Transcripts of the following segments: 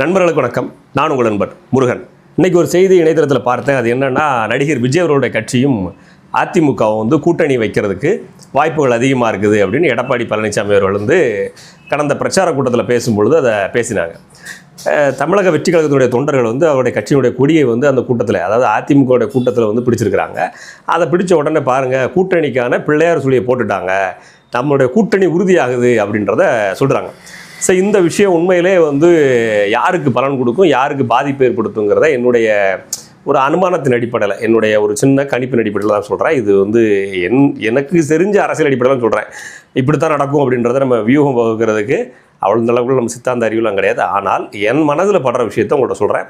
நண்பர்களுக்கு வணக்கம். நான் உங்கள் நண்பர் முருகன். இன்றைக்கி ஒரு செய்தி இணையதளத்தில் பார்த்தேன். அது என்னென்னா நடிகர் விஜய் அவர்களுடைய கட்சியும் அதிமுகவும் வந்து கூட்டணி வைக்கிறதுக்கு வாய்ப்புகள் அதிகமாக இருக்குது அப்படின்னு எடப்பாடி பழனிசாமி அவர்கள் வந்து கடந்த பிரச்சார கூட்டத்தில் பேசும்பொழுது அதை பேசினாங்க. தமிழக வெற்றி கழகத்தினுடைய தொண்டர்கள் வந்து அவருடைய கட்சியினுடைய கொடியை வந்து அந்த கூட்டத்தில் அதாவது அதிமுகவுடைய கூட்டத்தில் வந்து பிடிச்சிருக்கிறாங்க. அதை பிடிச்ச உடனே பாருங்கள் கூட்டணிக்கான பிள்ளையார் சொல்லியை போட்டுட்டாங்க. நம்மளுடைய கூட்டணி உறுதியாகுது அப்படின்றத சொல்கிறாங்க ஸோ இந்த விஷயம் உண்மையிலே வந்து யாருக்கு பலன் கொடுக்கும் யாருக்கு பாதிப்பு ஏற்படுத்துங்கிறத என்னுடைய ஒரு அனுமானத்தின் அடிப்படையில் என்னுடைய ஒரு சின்ன கணிப்பின் அடிப்படையில் தான் சொல்கிறேன் இது வந்து என் எனக்கு தெரிஞ்ச அரசியல் அடிப்படையில் தான் சொல்கிறேன் இப்படி தான் நடக்கும் அப்படின்றத நம்ம வியூகம் வகுக்கிறதுக்கு அவ்வளோ அளவுக்கு நம்ம சித்தாந்த அறிவுலாம் கிடையாது. ஆனால் என் மனதில் படுற விஷயத்த உங்கள்கிட்ட சொல்கிறேன்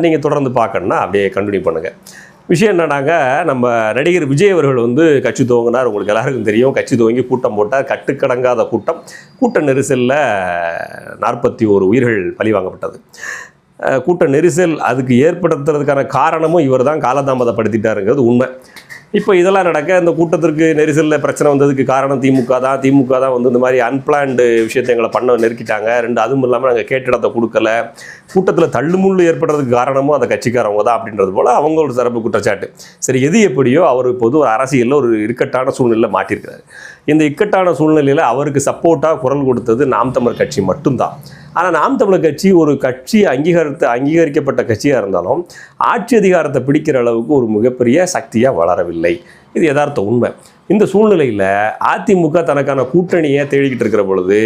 நீங்கள் தொடர்ந்து பார்க்கணுன்னா அப்படியே கண்டினியூ பண்ணுங்கள் விஷயம் என்னன்னாங்க நம்ம நடிகர் விஜய் அவர்கள் வந்து கட்சி துவங்கினார். உங்களுக்கு எல்லாருக்கும் தெரியும். கட்சி துவங்கி கூட்டம் போட்டால் கட்டுக்கடங்காத கூட்டம். கூட்ட நெரிசலில் நாற்பத்தி ஒரு உயிர்கள் பழிவாங்கப்பட்டது. கூட்ட நெரிசல் அதுக்கு ஏற்படுத்துறதுக்கான காரணமும் இவர் தான் காலதாமதப்படுத்திட்டாருங்கிறது உண்மை. இப்போ இதெல்லாம் நடக்க இந்த கூட்டத்திற்கு நெரிசலில் பிரச்சனை வந்ததுக்கு காரணம் திமுக தான். திமுக தான் வந்து இந்த மாதிரி அன்பிளான்டு விஷயத்தை எங்களை பண்ண நெருக்கிட்டாங்க. ரெண்டு அதுவும் இல்லாமல் நாங்கள் கேட்டிடத்தை கொடுக்கல. கூட்டத்தில் தள்ளுமுள்ளு ஏற்படுறதுக்கு காரணமும் அந்த கட்சிக்காரவங்க தான் அப்படின்றது போல் அவங்களோட சிறப்பு குற்றச்சாட்டு. சரி எது எப்படியோ அவர் இப்போது ஒரு அரசியலில் ஒரு இக்கட்டான சூழ்நிலையில் மாட்டியிருக்கிறார் இந்த இக்கட்டான சூழ்நிலையில் அவருக்கு சப்போர்ட்டாக குரல் கொடுத்தது நாம் தமிழர் கட்சி மட்டும்தான். ஆனால் நாம் தமிழர் கட்சி ஒரு கட்சி அங்கீகாரத்தை அங்கீகரிக்கப்பட்ட கட்சியாக இருந்தாலும் ஆட்சி அதிகாரத்தை பிடிக்கிற அளவுக்கு ஒரு மிகப்பெரிய சக்தியாக வளரவில்லை. இது யதார்த்த உண்மை. இந்த சூழ்நிலையில் அதிமுக தனக்கான கூட்டணியை தேடிக்கிட்டு இருக்கிற பொழுது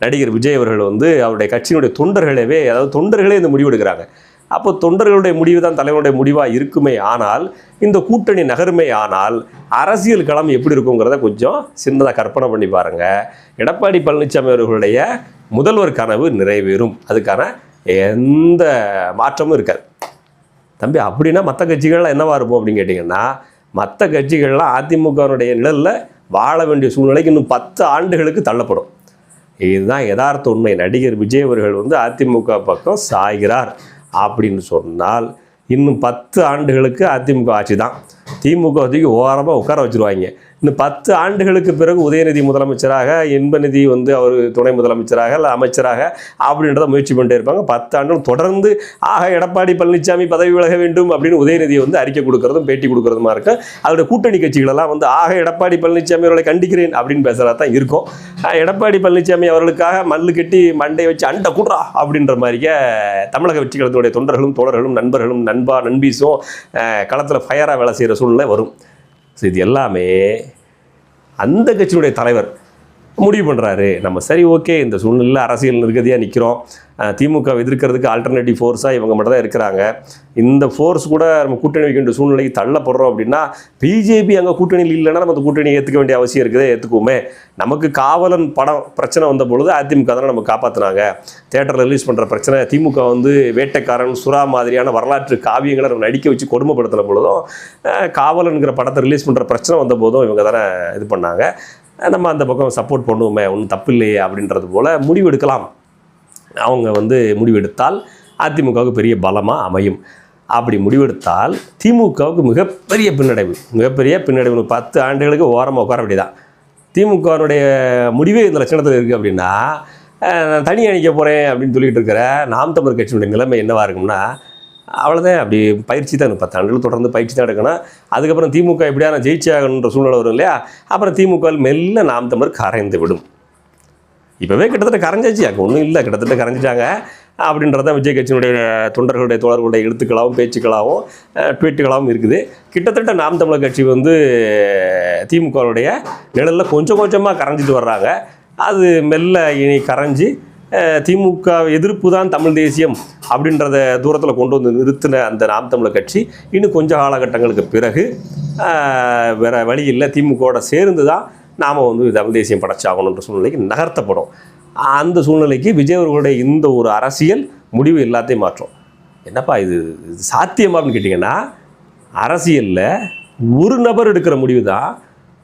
நடிகர் விஜய் அவர்கள் வந்து அவருடைய கட்சியினுடைய தொண்டர்களவே அதாவது தொண்டர்களே இந்த முடிவெடுக்கிறாங்க அப்போ தொண்டர்களுடைய முடிவு தான் தலைவனுடைய முடிவாக இருக்குமே ஆனால் இந்த கூட்டணி நகருமே ஆனால் அரசியல் களம் எப்படி இருக்குங்கிறத கொஞ்சம் சின்னதாக கற்பனை பண்ணி பாருங்கள் எடப்பாடி பழனிசாமி அவர்களுடைய முதல்வர் கனவு நிறைவேறும். அதுக்கான எந்த மாற்றமும் இருக்காது. தம்பி அப்படின்னா மற்ற கட்சிகள்லாம் என்னவா இருப்போம் அப்படின்னு கேட்டிங்கன்னா மற்ற கட்சிகள்லாம் அதிமுகவினுடைய நிழலில் வாழ வேண்டிய சூழ்நிலைக்கு இன்னும் பத்து ஆண்டுகளுக்கு தள்ளப்படும். இதுதான் யதார்த்த உண்மை. நடிகர் விஜய் அவர்கள் வந்து அதிமுக பக்கம் சாய்கிறார் அப்படின்னு சொன்னால் இன்னும் பத்து ஆண்டுகளுக்கு அதிமுக ஆட்சி தான் திமுக ஓரமாக உட்கார வச்சுருவாங்க. இன்னும் பத்து ஆண்டுகளுக்கு பிறகு உதயநிதி முதலமைச்சராக இன்பநிதி வந்து அவர் துணை முதலமைச்சராக இல்லை அமைச்சராக அப்படின்றத முயற்சி பண்ணிட்டே இருப்பாங்க. பத்து ஆண்டுகள் தொடர்ந்து ஆக எடப்பாடி பழனிசாமி பதவி விலக வேண்டும் அப்படின்னு உதயநிதி வந்து அறிக்கை கொடுக்கறதும் பேட்டி கொடுக்கறதுமா இருக்கும் அதோட கூட்டணி கட்சிகளெல்லாம் வந்து ஆக எடப்பாடி பழனிசாமி அவர்களை கண்டிக்கிறேன் அப்படின்னு பேசுகிறதா தான் இருக்கும். எடப்பாடி பழனிசாமி அவர்களுக்காக மல்லு கட்டி மண்டை வச்சு அண்டை கூடுறா அப்படின்ற மாதிரியே தமிழக வெற்றி கழகத்தினுடைய தொண்டர்களும் தோழர்களும் நண்பர்களும் நண்பா நண்பீஸும் களத்தில் ஃபயராக வேலை செய்கிற சூழ்நிலை வரும். ஸோ இது எல்லாமே அந்த கட்சியினுடைய தலைவர் முடிவு பண்ணுறாரு நம்ம சரி ஓகே இந்த சூழ்நிலையில் அரசியல் நிர்கதியாக நிற்கிறோம் திமுக எதிர்க்கிறதுக்கு ஆல்டர்னேட்டிவ் ஃபோர்ஸாக இவங்க மட்டும் தான் இருக்கிறாங்க. இந்த ஃபோர்ஸ் கூட நம்ம கூட்டணி வைக்கின்ற சூழ்நிலைக்கு தள்ளப்படுறோம் அப்படின்னா பிஜேபி அங்கே கூட்டணியில் இல்லைன்னா நம்ம அந்த கூட்டணி ஏற்றுக்க வேண்டிய அவசியம் இருக்குது ஏற்றுக்குவோமே நமக்கு காவலன் படம் பிரச்சனை வந்த பொழுது அதிமுக தானே நம்ம காப்பாற்றினாங்க தேட்டரில் ரிலீஸ் பண்ணுற பிரச்சனை திமுக வந்து வேட்டைக்காரன் சுறா மாதிரியான வரலாற்று காவியங்களை நம்ம நடிக்க வச்சு கொடுமைப்படுத்தின பொழுதும் காவலனுங்கிற படத்தை ரிலீஸ் பண்ணுற பிரச்சனை வந்த போதும் இவங்க தானே இது பண்ணாங்க. நம்ம அந்த பக்கம் சப்போர்ட் பண்ணுவோமே ஒன்றும் தப்பு இல்லையே அப்படின்றது போல் முடிவெடுக்கலாம். அவங்க வந்து முடிவெடுத்தால் அதிமுகவுக்கு பெரிய பலமாக அமையும். அப்படி முடிவெடுத்தால் திமுகவுக்கு மிகப்பெரிய பின்னடைவு. மிகப்பெரிய பின்னடைவு. பத்து ஆண்டுகளுக்கு ஓரமாக உட்கார வேண்டியதான் திமுகவினுடைய முடிவே இந்த லட்சணத்தில் இருக்குது அப்படின்னா நான் தனி அணிக்க போகிறேன் அப்படின்னு சொல்லிகிட்டு இருக்கிற நாம் தமிழர் கட்சியினுடைய நிலைமை என்னவாக இருக்கும்னா அவ்வளோதான் அப்படி பயிற்சி தான். பத்து ஆண்டுகள் தொடர்ந்து பயிற்சி தான் எடுக்கணும். அதுக்கப்புறம் திமுக எப்படியான நான் ஆகணுன்ற சூழ்நிலை வரும் இல்லையா? அப்புறம் திமுக மெல்ல நாம் தமிழ் கரைந்து விடும். இப்போவே கிட்டத்தட்ட கரைஞ்சாச்சு. அங்கே ஒன்றும் இல்லை. கிட்டத்தட்ட கரைஞ்சிட்டாங்க. அப்படின்றத விஜய் கட்சியினுடைய தொண்டர்களுடைய தோழர்களுடைய எழுத்துக்களாகவும் பேச்சுக்களாகவும் ட்வீட்டுகளாகவும் இருக்குது. கிட்டத்தட்ட நாம் தமிழர் கட்சி வந்து திமுகவுடைய நிழலில் கொஞ்சம் கொஞ்சமாக கரைஞ்சிட்டு வர்றாங்க. அது மெல்ல இனி கரைஞ்சி திமுக எதிர்ப்பு தான் தமிழ் தேசியம் அப்படின்றத தூரத்தில் கொண்டு வந்து நிறுத்தின அந்த நாம் தமிழர் கட்சி இன்னும் கொஞ்சம் காலகட்டங்களுக்கு பிறகு வேறு வேற வழி இல்லை. திமுகவோட சேர்ந்து தான் நாம் வந்து தமிழ் தேசியம் படைச்சாகணுன்ற சூழ்நிலைக்கு நகர்த்தப்படும். அந்த சூழ்நிலைக்கு விஜய் அவர்களுடைய இந்த ஒரு அரசியல் முடிவு எல்லாத்தையும் மாற்றும். என்னப்பா இது இது சாத்தியமா அப்படின்னு கேட்டிங்கன்னா அரசியலில் ஒரு நபர் எடுக்கிற முடிவு தான்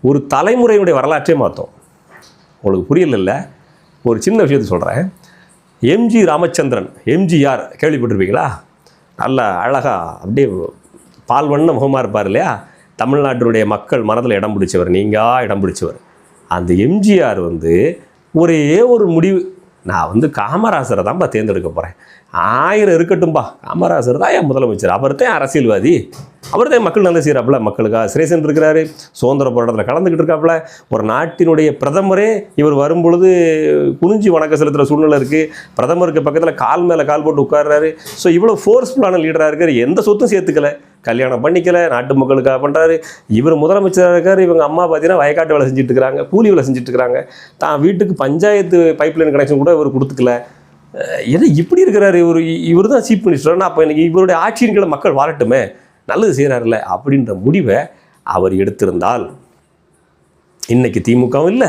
ஒரு தலைமுறையினுடைய வரலாற்றே மாற்றும். உங்களுக்கு புரியல ஒரு சின்ன விஷயத்தை சொல்கிறேன் எம்ஜி ராமச்சந்திரன் எம்ஜிஆர் கேள்விப்பட்டிருப்பீங்களா? நல்ல அழகாக அப்படியே பால் வண்ண முகமாக இருப்பார் இல்லையா? தமிழ்நாட்டினுடைய மக்கள் மனதில் இடம் பிடிச்சவர் நீங்கள் இடம் பிடிச்சவர். அந்த எம்ஜிஆர் வந்து ஒரே ஒரு முடிவு நான் வந்து காமராசரை தான்ப்பா தேர்ந்தெடுக்க போகிறேன் ஆயிரம் இருக்கட்டும்பா. காமராசர் தான் என் முதலமைச்சர். அவர் தான் அரசியல்வாதி. அவர் தான் மக்கள் நல்ல செய்கிறாப்புல மக்களுக்காக சிறைசன் இருக்கிறாரு. சுதந்திர போராட்டத்தில் கலந்துக்கிட்டு இருக்காப்புல. ஒரு நாட்டினுடைய பிரதமரே இவர் வரும்பொழுது குனிஞ்சி வணக்கம் செலுத்துகிற சூழ்நிலை இருக்குது பிரதமருக்கு பக்கத்தில் கால் மேலே கால் போட்டு உட்கார்றாரு. ஸோ இவ்வளோ ஃபோர்ஸ்ஃபுல்லான லீடராக இருக்கிற எந்த சொத்தும் சேர்த்துக்கல. கல்யாணம் பண்ணிக்கல நாட்டு மக்களுக்காக பண்ணுறாரு இவர் முதலமைச்சராக இருக்கார் இவங்க அம்மா பார்த்தீங்கன்னா வயக்காட்டு வேலை செஞ்சுட்டு இருக்கிறாங்க கூலி வேலை செஞ்சுட்டு இருக்கிறாங்க. தான் வீட்டுக்கு பஞ்சாயத்து பைப்லைன் கனெக்ஷன் கூட இவர் கொடுத்துக்கல. ஏன்னா இப்படி இருக்கிறாரு இவர்? இவர் தான் சீஃப் மினிஸ்டர்னா அப்போ எனக்கு இவருடைய ஆட்சியின் கீழே மக்கள் வாழட்டுமே நல்லது செய்கிறாருல்ல அப்படின்ற முடிவை அவர் எடுத்திருந்தால் இன்றைக்கி திமுகவும் இல்லை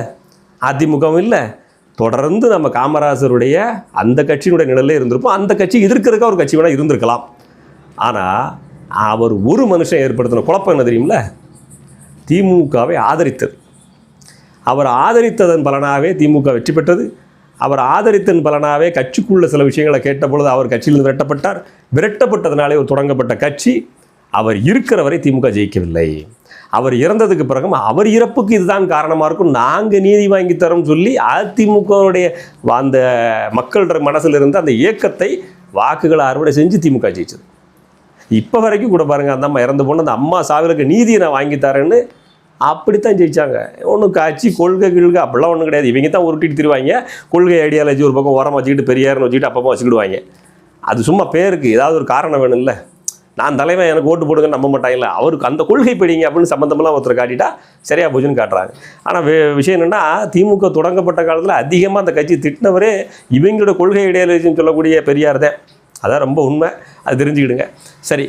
அதிமுகவும் இல்லை தொடர்ந்து நம்ம காமராசருடைய அந்த கட்சியினுடைய நிழலே இருந்திருப்போம் அந்த கட்சி எதிர்க்கிறதுக்கு ஒரு கட்சி வேணால் இருந்திருக்கலாம். ஆனால் அவர் ஒரு மனுஷன் ஏற்படுத்தின குழப்பம் என்ன தெரியுமில்ல? திமுகவை ஆதரித்தது அவர் ஆதரித்ததன் பலனாகவே திமுக வெற்றி பெற்றது. அவர் ஆதரித்தன் பலனாகவே கட்சிக்குள்ள சில விஷயங்களை கேட்டபொழுது அவர் கட்சியிலிருந்து விரட்டப்பட்டார். விரட்டப்பட்டதனாலே ஒரு தொடங்கப்பட்ட கட்சி. அவர் இருக்கிற வரை திமுக ஜெயிக்கவில்லை. அவர் இறந்ததுக்கு பிறகும் அவர் இறப்புக்கு இதுதான் காரணமாக இருக்கும். நாங்கள் நீதி வாங்கி தரோம்னு சொல்லி அதிமுகவுடைய அந்த மக்களோட மனசில் இருந்து அந்த இயக்கத்தை வாக்குகளை அறுவடை செஞ்சு திமுக ஜெயிச்சது. இப்போ வரைக்கும் கூட பாருங்கள் அந்த அம்மா இறந்து போன அந்த அம்மா சாவிலுக்கு நீதியை நான் வாங்கி தரேன்னு அப்படித்தான் ஜெயிச்சாங்க. ஒன்றும் காட்சி கொள்கை கிள்கை அப்படிலாம் ஒன்றும் கிடையாது. இவங்க தான் உருட்டிட்டு திருவாங்க. கொள்கை ஐடியாலஜி ஒரு பக்கம் உரம் வச்சுக்கிட்டு பெரியார்னு வச்சுக்கிட்டு அப்பப்போ வச்சுக்கிடுவாங்க. அது சும்மா பேருக்கு ஏதாவது ஒரு காரணம் வேணும்ல. நான் தலைவன் எனக்கு ஓட்டு போடுங்க நம்ப மாட்டாங்கல்ல. அவருக்கு அந்த கொள்கை படிங்க அப்படின்னு சம்மந்தமெல்லாம் ஒருத்தர் காட்டிட்டா சரியாக போச்சுன்னு காட்டுறாங்க. ஆனால் விஷயம் என்னென்னா திமுக தொடங்கப்பட்ட காலத்தில் அதிகமாக அந்த கட்சி திட்டினவரே இவங்களோட கொள்கை ஐடியாலஜின்னு சொல்லக்கூடிய பெரியார் தான். அதான் ரொம்ப உண்மை. அது தெரிஞ்சுக்கிடுங்க. சரி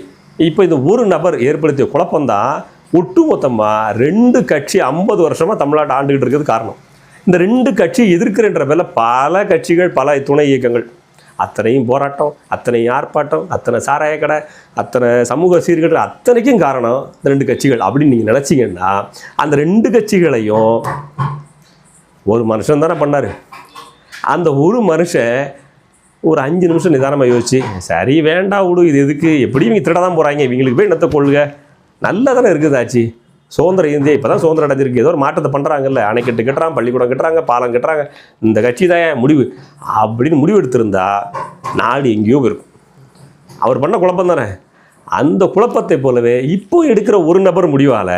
இப்போ இந்த ஒரு நபர் ஏற்படுத்திய குழப்பம்தான் ஒட்டுமொத்தமாக ரெண்டு கட்சி ஐம்பது வருஷமாக தமிழ்நாட்டை ஆண்டுகிட்டு இருக்கிறது காரணம். இந்த ரெண்டு கட்சி எதிர்க்கிறன்ற பேரில் பல கட்சிகள் பல துணை இயக்கங்கள். அத்தனையும் போராட்டம் அத்தனையும் ஆர்ப்பாட்டம் அத்தனை சாராய கடை அத்தனை சமூக சீர்கேடு அத்தனைக்கும் காரணம் இந்த ரெண்டு கட்சிகள். அப்படின்னு நீங்கள் நினச்சிங்கன்னா அந்த ரெண்டு கட்சிகளையும் ஒரு மனுஷன் தானே பண்ணார். அந்த ஒரு மனுஷன் ஒரு அஞ்சு நிமிஷம் நிதானமாக யோசிச்சு சரி வேண்டாம் விடு இது எதுக்கு? எப்படியும் இவங்க திருட தான் போகிறாங்க இவங்களுக்கு போய் என்னத்தை கொள்ளுக நல்லா தானே இருக்குது ஆச்சு. சுதந்திர இந்தியா இப்போ தான் சுதந்திரம் அடைஞ்சிருக்கு. ஏதோ ஒரு மாற்றத்தை பண்ணுறாங்கல்ல அணைக்கட்டு கட்டுறான் பள்ளிக்கூடம் கட்டுறாங்க பாலம் கட்டுறாங்க. இந்த கட்சி தான் என் முடிவு? அப்படின்னு முடிவு எடுத்திருந்தா நாடு எங்கேயோ இருக்கும் அவர் பண்ண குழப்பம் தானே? அந்த குழப்பத்தை போலவே இப்போ எடுக்கிற ஒரு நபர் முடிவால்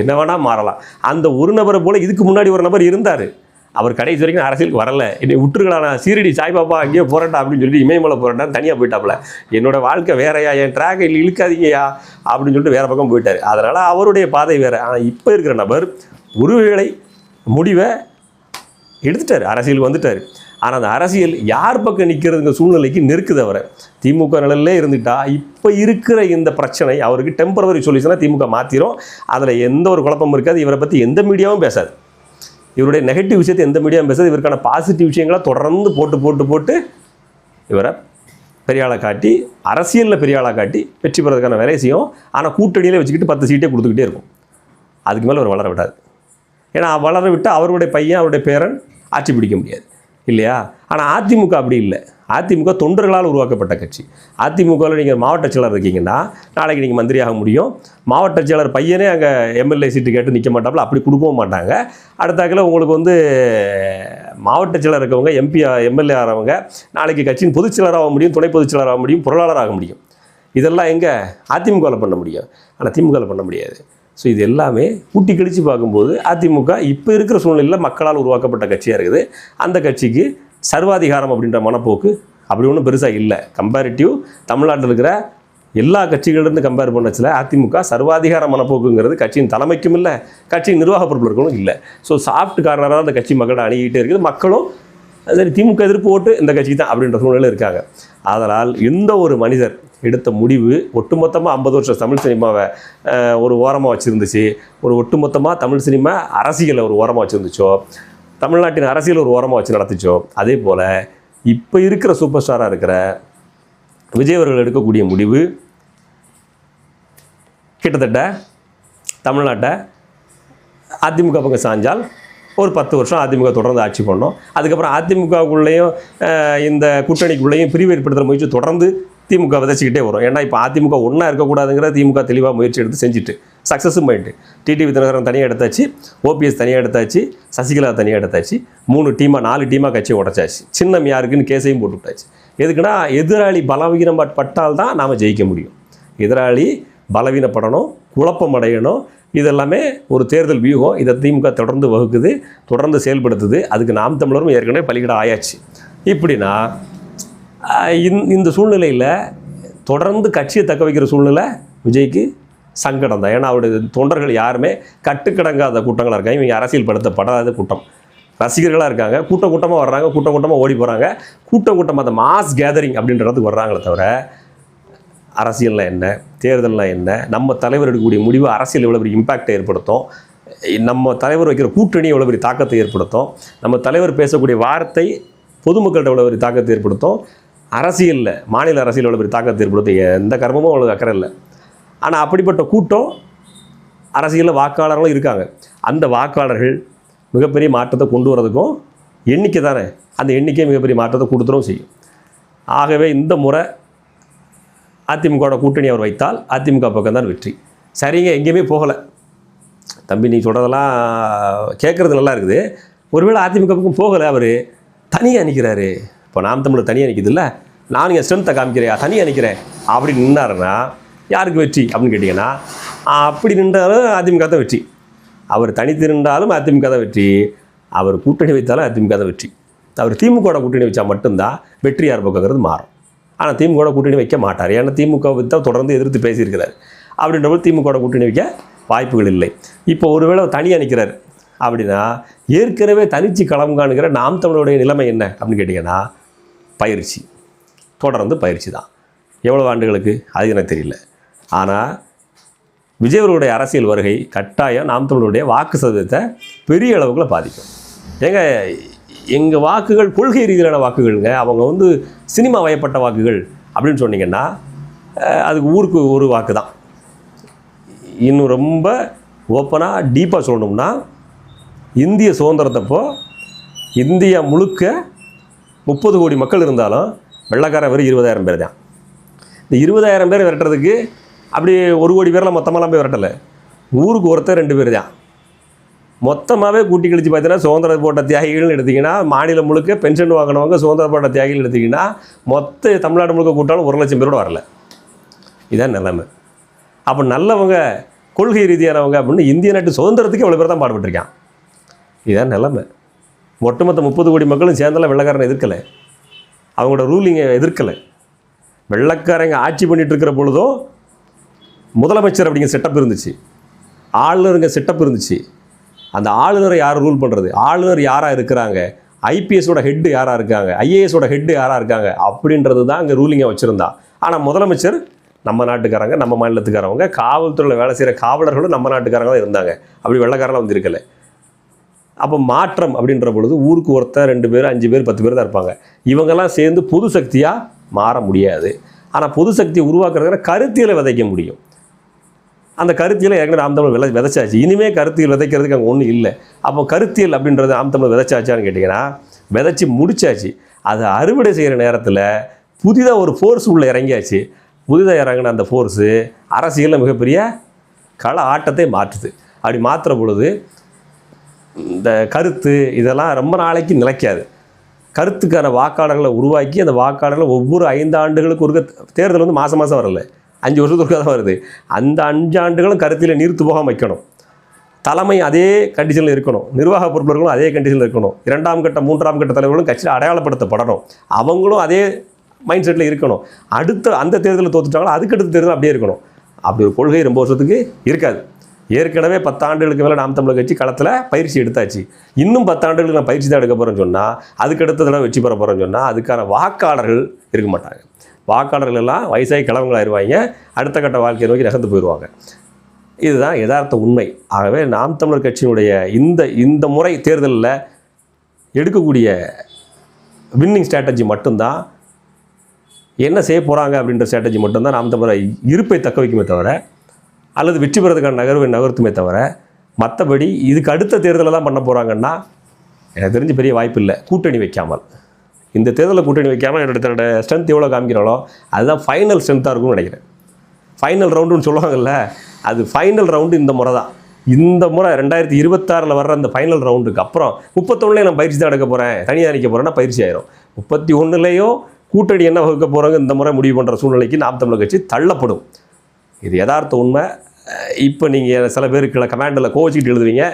என்ன வேணால் மாறலாம். அந்த ஒரு நபரை போல் இதுக்கு முன்னாடி ஒரு நபர் இருந்தார். அவர் கடைசி வரைக்கும் அரசியலுக்கு வரல. என்னை விட்டுருக்கலாம் நான். சீரடி சாய்பாபா அங்கேயே போகிறேன்டா அப்படின்னு சொல்லிட்டு இமயமலை போகிறேன்டா தனியாக போயிட்டாப்புல. என்னோட வாழ்க்கை வேறையா? என் ட்ராக் இழுக்காதீங்கயா அப்படின்னு சொல்லிட்டு வேற பக்கம் போயிட்டார். அதனால் அவருடைய பாதை வேறு. ஆனால் இப்போ இருக்கிற நபர் ஒருவேளை முடிவை எடுத்துட்டார். அரசியல் வந்துட்டார். ஆனால் அந்த அரசியல் யார் பக்கம் நிற்கிறதுங்க சூழ்நிலைக்கு நெருக்குது அவரை. திமுக நிலையிலே இருந்துட்டா இப்போ இருக்கிற இந்த பிரச்சனை அவருக்கு டெம்பரவரி சொல்யூஷனாக திமுக மாற்றிரும் அதில் எந்த ஒரு குழப்பமும் இருக்காது. இவரை பற்றி எந்த மீடியாவும் பேசாது. இவருடைய நெகட்டிவ் விஷயத்தை எந்த மீடியாவும் பேசாது. இவருக்கான பாசிட்டிவ் விஷயங்களை தொடர்ந்து போட்டு போட்டு போட்டு இவரை பெரியாளை காட்டி அரசியலில் பெரிய காட்டி வெற்றி பெறதுக்கான வேலையை செய்யும். ஆனால் கூட்டணியிலே வச்சுக்கிட்டு பத்து சீட்டே கொடுத்துக்கிட்டே இருக்கும். அதுக்கு மேலே அவர் வளர விடாது. ஏன்னா வளர விட்டு அவருடைய பையன் அவருடைய பேரன் ஆட்சி பிடிக்க முடியாது. இல்லையா? ஆனால் அதிமுக அப்படி இல்லை. அதிமுக தொண்டர்களால் உருவாக்கப்பட்ட கட்சி. அதிமுகவில் நீங்கள் மாவட்ட செயலர் இருக்கீங்கன்னா நாளைக்கு நீங்கள் மந்திரியாக முடியும். மாவட்ட செயலர் பையனே அங்கே எம்எல்ஏ சீட்டு கேட்டு நிற்க மாட்டாப்புல அப்படி கொடுக்கவும் மாட்டாங்க. அடுத்தாக்கில் உங்களுக்கு வந்து மாவட்ட செயலர் இருக்கவங்க எம்பி எம்எல்ஏ ஆகிறவங்க நாளைக்கு கட்சியின் பொதுச் செயலராக முடியும் துணை பொதுச் செயலராக முடியும் பொருளாளராக முடியும். இதெல்லாம் எங்கே? அதிமுகவில் பண்ண முடியும். ஆனால் திமுகவில் பண்ண முடியாது. ஸோ இது எல்லாமே கூட்டி கழித்து பார்க்கும்போது அதிமுக இப்போ இருக்கிற சூழ்நிலையில் மக்களால் உருவாக்கப்பட்ட கட்சியாக இருக்குது. அந்த கட்சிக்கு சர்வாதிகாரம் அப்படின்ற மனப்போக்கு அப்படி ஒன்றும் பெருசாக இல்லை. கம்பேரிட்டிவ் தமிழ்நாட்டில் இருக்கிற எல்லா கட்சிகளிலிருந்து கம்பேர் பண்ணச்சில் அதிமுக சர்வாதிகார மனப்போக்குங்கிறது கட்சியின் தலைமைக்கும் இல்லை கட்சியின் நிர்வாக பொறுப்பில் இருக்கணும் இல்லை. ஸோ சாஃப்ட் கார்னராக அந்த கட்சி மக்களோட அணுகிட்டே இருக்குது. மக்களும் சரி திமுக எதிர்ப்பு ஓட்டு இந்த கட்சிக்கு தான் அப்படின்ற சூழ்நிலையில் இருக்காங்க. அதனால் எந்த ஒரு மனிதர் எடுத்த முடிவு ஒட்டுமொத்தமாக ஐம்பது வருஷம் தமிழ் சினிமாவை ஒரு ஓரமாக வச்சுருந்துச்சு. ஒரு ஒட்டுமொத்தமாக தமிழ் சினிமா அரசியலை ஒரு ஓரமாக வச்சுருந்துச்சோ தமிழ்நாட்டின் அரசியல் ஒரு ஓரமாக வச்சு நடத்துச்சோ அதே போல் இப்போ இருக்கிற சூப்பர் ஸ்டாராக இருக்கிற விஜய் அவர்கள் எடுக்கக்கூடிய முடிவு கிட்டத்தட்ட தமிழ்நாட்டை அதிமுக பக்கம் சாஞ்சால் ஒரு பத்து வருஷம் அதிமுக தொடர்ந்து ஆட்சி பண்ணோம் அதுக்கப்புறம் அதிமுகவுக்குள்ளேயும் இந்த கூட்டணிக்குள்ளேயும் பிரிவு ஏற்படுத்துகிற முயற்சி தொடர்ந்து திமுக விதைச்சிக்கிட்டே வரும். ஏன்னா இப்போ அதிமுக ஒன்றா இருக்கக்கூடாதுங்கிற திமுக தெளிவாக முயற்சி எடுத்து செஞ்சுட்டு சக்ஸஸும் போயிட்டு. டிடிவி தினகரன் தனியாக எடுத்தாச்சு ஓபிஎஸ் தனியாக எடுத்தாச்சு சசிகலா தனியாக எடுத்தாச்சு மூணு டீமாக நாலு டீமாக கட்சி உடச்சாச்சு. சின்னம் யாருக்குன்னு கேஸையும் போட்டு விட்டாச்சு. எதுக்குன்னா எதிராளி பலவீனம் பட்டால் தான் நாம் ஜெயிக்க முடியும். எதிராளி பலவீனப்படணும் குழப்பம் அடையணும். இதெல்லாமே ஒரு தேர்தல் வியூகம். இதை திமுக தொடர்ந்து வகுக்குது தொடர்ந்து செயல்படுத்துது. அதுக்கு நாம் தமிழரும் ஏற்கனவே பலிகடை ஆயாச்சு. இப்படின்னா இந்த- இந்த சூழ்நிலையில் தொடர்ந்து கட்சியை தக்க வைக்கிற சூழ்நிலை விஜய்க்கு சங்கடம் தான். ஏன்னா அவருடைய தொண்டர்கள் யாருமே கட்டுக்கடங்காத கூட்டங்களாக இருக்காங்க. இவங்க அரசியல் படுத்தப்படாத கூட்டம். ரசிகர்களாக இருக்காங்க. கூட்டம் கூட்டமாக வர்றாங்க. கூட்டம் கூட்டமாக ஓடி போகிறாங்க கூட்டம் கூட்டமாக அந்த மாஸ் கேதரிங் அப்படின்றதுக்கு வர்றாங்களே தவிர அரசியலில் என்ன? தேர்தலில் என்ன? நம்ம தலைவர் எடுக்கக்கூடிய முடிவு அரசியல் எவ்வளோ பெரிய இம்பாக்டை ஏற்படுத்தும்? நம்ம தலைவர் வைக்கிற கூட்டணி எவ்வளோ பெரிய தாக்கத்தை ஏற்படுத்தும்? நம்ம தலைவர் பேசக்கூடிய வார்த்தை பொதுமக்கள்கிட்ட எவ்வளோ பெரிய தாக்கத்தை ஏற்படுத்தும்? அரசியலில் மாநில அரசியல் அவ்வளோ பெரிய தாக்கத்தை ஏற்படுத்த எந்த கர்மமும் அவ்வளோ அக்கறை இல்லை. ஆனால் அப்படிப்பட்ட கூட்டம் அரசியலில் வாக்காளர்களும் இருக்காங்க. அந்த வாக்காளர்கள் மிகப்பெரிய மாற்றத்தை கொண்டு வரதுக்கும் எண்ணிக்கை தானே அந்த எண்ணிக்கையை மிகப்பெரிய மாற்றத்தை கொடுத்துரும் செய்யும். ஆகவே இந்த முறை அதிமுகவோட கூட்டணி அவர் வைத்தால் அதிமுக பக்கம் தான் வெற்றி. சரிங்க எங்கேயுமே போகலை. தம்பி நீ சொல்கிறதெல்லாம் கேட்குறது நல்லா இருக்குது. ஒருவேளை அதிமுக பக்கம் போகலை அவர் தனியாக நிற்கிறாரு இப்போ நாம் தமிழர் தனியாக நிற்கிது இல்லை நான் என் ஸ்ட்ரென்த்தை காமிக்கிறேன் தனியாக நிற்கிறேன். அப்படி நின்னாருன்னா யாருக்கு வெற்றி அப்படின்னு கேட்டிங்கன்னா அப்படி நின்றாலும் அதிமுக தான் வெற்றி. அவர் தனித்து நின்றாலும் அதிமுக தான் வெற்றி. அவர் கூட்டணி வைத்தாலும் அதிமுக தான் வெற்றி. அவர் திமுகவோட கூட்டணி வச்சால் மட்டும்தான் வெற்றி யார் பக்கங்கிறது மாறும். ஆனால் திமுக கூட்டணி வைக்க மாட்டார். ஏன்னா திமுக தான் தொடர்ந்து எதிர்த்து பேசியிருக்கிறார். அப்படின்றபோது திமுக கூட்டணி வைக்க வாய்ப்புகள் இல்லை. இப்போ ஒருவேளை தனியாக நிற்கிறார் அப்படின்னா ஏற்கனவே தனிச்சு களம் காணுகிற நாம் தமிழருடைய நிலைமை என்ன அப்படின்னு கேட்டிங்கன்னா பயிற்சி. தொடர்ந்து பயிற்சி தான். எவ்வளோ ஆண்டுகளுக்கு? அது எனக்கு தெரியல. ஆனால் விஜயவர்களுடைய அரசியல் வருகை கட்டாயம் நாம் தமிழருடைய வாக்கு சதவீதத்தை பெரிய அளவுக்குள்ள பாதிக்கும். ஏங்க எங்கள் வாக்குகள் கொள்கை ரீதியிலான வாக்குகள்ங்க. அவங்க வந்து சினிமா வயப்பட்ட வாக்குகள் அப்படின்னு சொன்னீங்கன்னா அதுக்கு ஊருக்கு ஒரு வாக்கு தான். இன்னும் ரொம்ப ஓப்பனாக டீப்பாக சொல்லணும்னா இந்திய சுதந்திரத்தப்போ இந்தியா முழுக்க முப்பது கோடி மக்கள் இருந்தாலும் வெள்ளைக்காரன் வெறும் இருபதாயிரம் பேர் தான். இந்த இருபதாயிரம் பேர் விரட்டுறதுக்கு அப்படி ஒரு கோடி பேரில் மொத்தமாலாம் போய் விரட்டலை. ஊருக்கு ஒருத்தர் ரெண்டு பேர் தான். மொத்தமாகவே கூட்டி கழிச்சு பார்த்தீங்கன்னா சுதந்திர போட்ட தியாகிகள்னு எடுத்திங்கன்னா மாநிலம் முழுக்க பென்ஷன் வாங்கினவங்க சுதந்திர போட்ட தியாகிகள் எடுத்திங்கன்னா மொத்த தமிழ்நாடு முழுக்க கூட்டாலும் ஒரு லட்சம் பேரோட வரல. இதான் நிலைமை. அப்போ நல்லவங்க கொள்கை ரீதியானவங்க அப்படின்னு இந்திய நாட்டு சுதந்திரத்துக்கு எவ்வளோ பேர் தான் பாடுபட்டிருக்கான் இதான் நிலைமை. ஒட்டுமொத்த முப்பது கோடி மக்களும் சேர்ந்தாலும் வெள்ளக்காரனை எதிர்க்கலை. அவங்களோட ரூலிங்கை எதிர்க்கலை. வெள்ளக்காரங்க ஆட்சி பண்ணிகிட்டு இருக்கிற பொழுதும் முதலமைச்சர் அப்படிங்கிற செட்டப் இருந்துச்சு. ஆளுநருங்க செட்டப் இருந்துச்சு. அந்த ஆளுநரை யார் ரூல் பண்ணுறது ஆளுநர் யாராக இருக்கிறாங்க? ஐபிஎஸோட ஹெட்டு யாராக இருக்காங்க? ஐஏஎஸோட ஹெட்டு யாராக இருக்காங்க? அப்படின்றது தான் அங்கே ரூலிங்கை வச்சுருந்தா. ஆனால் முதலமைச்சர் நம்ம நாட்டுக்காரங்க நம்ம மாநிலத்துக்காரவங்க காவல்துறையில் வேலை செய்கிற காவலர்களும் நம்ம நாட்டுக்காரங்க தான் இருந்தாங்க. அப்படி வெள்ளைக்காரெல்லாம் வந்திருக்கலை. அப்போ மாற்றம் அப்படின்ற பொழுது ஊருக்கு ஒருத்தர் ரெண்டு பேர் அஞ்சு பேர் பத்து பேர் தான் இருப்பாங்க. இவங்கெல்லாம் சேர்ந்து பொது சக்தியாக மாற முடியாது. ஆனால் பொது சக்தியை உருவாக்குறதுக்கு கருத்தியலை விதைக்க முடியும். அந்த கருத்தியலை ஏற்கனவே நாம் தமிழ் விதை விதைச்சாச்சு. இனிமேல் கருத்தியல் விதைக்கிறதுக்கு அங்கே ஒன்றும் இல்லை. அப்போ கருத்தியல் அப்படின்றது நாம் தமிழ் விதைச்சாச்சான்னு கேட்டிங்கன்னா விதைச்சி முடிச்சாச்சு. அதை அறுவடை செய்கிற நேரத்தில் புதிதாக ஒரு ஃபோர்ஸ் உள்ளே இறங்கியாச்சு. புதிதாக இறங்கின அந்த ஃபோர்ஸு அரசியலில் மிகப்பெரிய கள ஆட்டத்தை மாற்றுது. அப்படி மாற்றுற பொழுது இந்த கருத்து இதெல்லாம் ரொம்ப நாளைக்கு நிலைக்காது. கருத்துக்கான வாக்காளர்களை உருவாக்கி அந்த வாக்காளர்களை ஒவ்வொரு ஐந்து ஆண்டுகளுக்கு ஒரு தேர்தல் வந்து மாதம் மாதம் வரல. அஞ்சு வருஷத்துக்கு தான் வருது. அந்த அஞ்சு ஆண்டுகளும் கருத்தில் நீர்த்து போகாமல் வைக்கணும். தலைமை அதே கண்டிஷனில் இருக்கணும். நிர்வாக பொறுப்பாளர்களும் அதே கண்டிஷனில் இருக்கணும். இரண்டாம் கட்ட மூன்றாம் கட்ட தலைவர்களும் கட்சியில் அடையாளப்படுத்தப்படணும். அவங்களும் அதே மைண்ட் செட்டில் இருக்கணும். அடுத்த அந்த தேர்தலில் தோத்துட்டாங்களோ அதுக்கடுத்த தேர்தல் அப்படியே இருக்கணும். அப்படி ஒரு கொள்கை ரொம்ப வருஷத்துக்கு இருக்காது. ஏற்கனவே பத்தாண்டுகளுக்கு மேலே நாம் தமிழர் கட்சி களத்தில் பயிற்சி எடுத்தாச்சு. இன்னும் பத்தாண்டுகளுக்கு நான் பயிற்சி தான் எடுக்க போகிறேன்னு சொன்னால் அதுக்கு அடுத்த தடவை வெற்றி பெற போகிறேன்னு சொன்னால் அதுக்கான வாக்காளர்கள் இருக்க மாட்டாங்க. வாக்காளர்கள் எல்லாம் வயசாகி கிழவங்களாயிருவாங்க அடுத்த கட்ட வாழ்க்கையை நோக்கி நகர்ந்து போயிடுவாங்க. இதுதான் யதார்த்த உண்மை. ஆகவே நாம் தமிழர் கட்சியினுடைய இந்த இந்த முறை தேர்தலில் எடுக்கக்கூடிய வின்னிங் ஸ்ட்ராட்டஜி மட்டும்தான். என்ன செய்ய போகிறாங்க அப்படின்ற ஸ்ட்ராட்டஜி மட்டும்தான் நாம் தமிழர் இருப்பை தக்க வைக்குமே தவிர அல்லது வெற்றி பெறதுக்கான நகர்வை நகர்த்துமே தவிர மற்றபடி இதுக்கு அடுத்த தேர்தலில் தான் பண்ண போகிறாங்கன்னா எனக்கு தெரிஞ்சு பெரிய வாய்ப்பு இல்லை. கூட்டணி வைக்காமல். இந்த தேர்தலில் கூட்டணி வைக்காமல் என்னோட தன்னோட ஸ்ட்ரென்த் எவ்வளோ காமிக்கிறாலோ அதுதான் ஃபைனல் ஸ்ட்ரென்த்தாக இருக்கும்னு நினைக்கிறேன். ஃபைனல் ரவுண்டுன்னு சொல்லுவாங்கல்ல அது ஃபைனல் ரவுண்டு இந்த முறை தான். இந்த முறை ரெண்டாயிரத்தி இருபத்தாறில் வர்ற அந்த ஃபைனல் ரவுண்டுக்கு அப்புறம் முப்பத்தொன்னுலேயே நான் பயிற்சி தான் எடுக்க போகிறேன் தனியாக நிற்க போகிறேன்னா பயிற்சி ஆயிரும். முப்பத்தி ஒன்றுலேயும் கூட்டணி என்ன வகுக்க போகிறாங்க இந்த முறை முடிவு பண்ணுற சூழ்நிலைக்கு நாம் தமிழர் கட்சி தள்ளப்படும். இது யதார்த்த உண்மை. இப்போ நீங்கள் சில பேருக்கு கமாண்டில் கோவச்சிக்கிட்டு எழுதுவீங்க.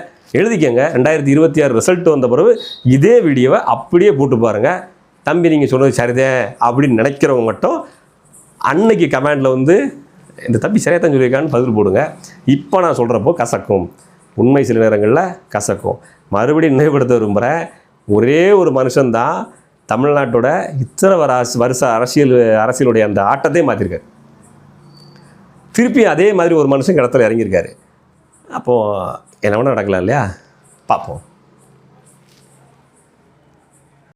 எழுதிக்கங்க. ரெண்டாயிரத்தி இருபத்தி ஆறு ரிசல்ட் வந்த பிறகு இதே வீடியோவை அப்படியே போட்டு பாருங்கள் தம்பி நீங்கள் சொன்னது சரிதே அப்படின்னு நினைக்கிறவங்க மட்டும் அன்னைக்கு கமாண்டில் வந்து இந்த தம்பி சரியாக தான் சொல்லியிருக்கான்னு பதில் போடுங்க. இப்போ நான் சொல்கிறப்போ கசக்கும். உண்மை சில நேரங்களில் கசக்கும். மறுபடியும் நினைவுபடுத்த விரும்புகிறேன் ஒரே ஒரு மனுஷன்தான் தமிழ்நாட்டோட இத்தனை வர அரசு வருஷ அரசியல் அரசியலுடைய அந்த ஆட்டத்தையே மாற்றிருக்காரு திருப்பி அதே மாதிரி ஒரு மனுஷன் இடத்துல இறங்கியிருக்காரு. அப்போது என்ன ஒன்றும் நடக்கலாம் இல்லையா? பார்ப்போம்.